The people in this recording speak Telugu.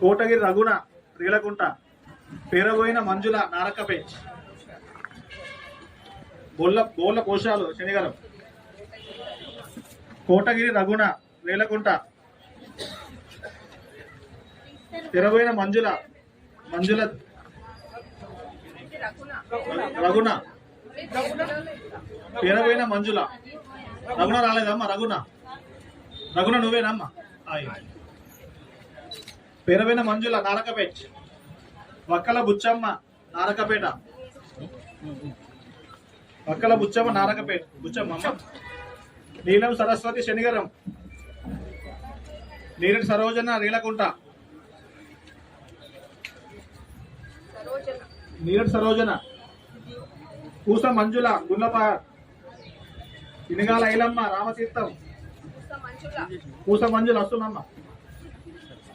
కోటగిరి రఘున రీలకుంట పేరబోయిన మంజుల నారకపేచ్ బొల్ల బోళ్ళ కోశాలు శనిగారం. కోటగిరి రఘున రేలకుంట తెరబోయిన మంజుల మంజుల రఘున. పేరబోయిన మంజుల. రఘున రాలేదమ్మా రఘున. రఘున నువ్వేనమ్మా? పేరబోయిన మంజుల నారకపేట్. వక్కల బుచ్చమ్మ నారకపేట. వక్కల బుచ్చమ్మ నారకపేట. బుచ్చమ్మ నీలం సరస్వతి శనిగరం. నీరటి సరోజన నీలకుంట. నీరటి సరోజన. పూస మంజుల గుల్లప. ఇనిగాల ఐలమ్మ రామతీర్థం. పూస మంజుల. వస్తుందమ్మ